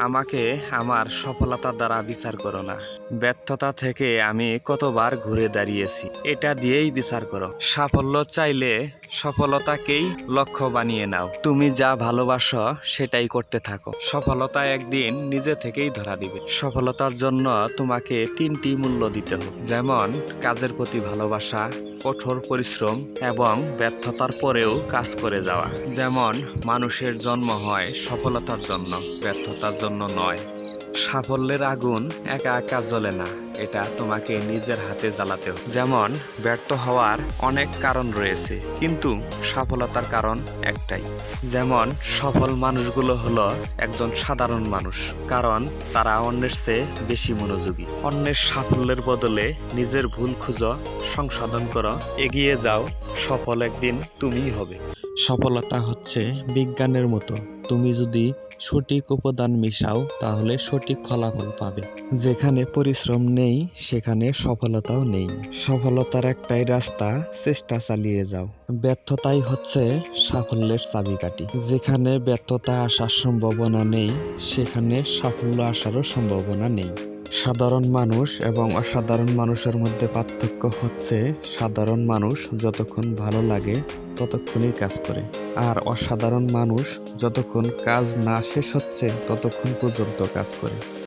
আমাকে আমার সফলতা দ্বারা বিচার করো না। ব্যর্থতা থেকে আমি কতবার ঘুরে দাঁড়িয়েছি, এটা দিয়েই বিচার করো। সাফল্য চাইলে সফলতাকেই লক্ষ্য বানিয়ে নাও। তুমি যা ভালোবাসো, সেটাই করতে থাকো। সফলতা একদিন নিজে থেকেই ধরা দিবে। সফলতার জন্য তোমাকে তিনটি মূল্য দিতে হবে। যেমন, কাজের প্রতি ভালোবাসা, কঠোর পরিশ্রম এবং ব্যর্থতার পরেও কাজ করে যাওয়া। যেমন, মানুষের জন্ম হয় সফলতার জন্য, ব্যর্থতার জন্য নয়। সাফল্যের আগুন একা একা জ্বলে না, এটা তোমাকে নিজের হাতে জ্বালাতে হবে যেমন, ব্যর্থ হওয়ার অনেক কারণ রয়েছে, কিন্তু সফলতার কারণ একটাই। যেমন, সফল মানুষগুলো হলো একজন সাধারণ মানুষ, কারণ তারা অন্যের চেয়ে বেশি মনোযোগী। অন্যের সাফল্যের বদলে নিজের ভুল খুঁজো, সংশোধন করো, এগিয়ে যাও, সফল একদিন তুমিই হবে। সফলতা হচ্ছে বিজ্ঞানের মতো। তুমি যদি সঠিক উপাদান মিশাও, তাহলে সঠিক ফলাফল পাবে। যেখানে পরিশ্রম নেই, সেখানে সফলতাও নেই। সফলতার একটাই রাস্তা, চেষ্টা চালিয়ে যাও। ব্যর্থতাই হচ্ছে সাফল্যের চাবিকাঠি। যেখানে ব্যর্থতা আসার সম্ভাবনা নেই, সেখানে সাফল্য আসারও সম্ভাবনা নেই। সাধারণ মানুষ এবং অসাধারণ মানুষের মধ্যে পার্থক্য হচ্ছে, সাধারণ মানুষ যতক্ষণ ভালো লাগে ততক্ষণই কাজ করে। আর অসাধারণ মানুষ যতক্ষণ কাজ না শেষ হচ্ছে ততক্ষণ পর্যন্ত কাজ করে।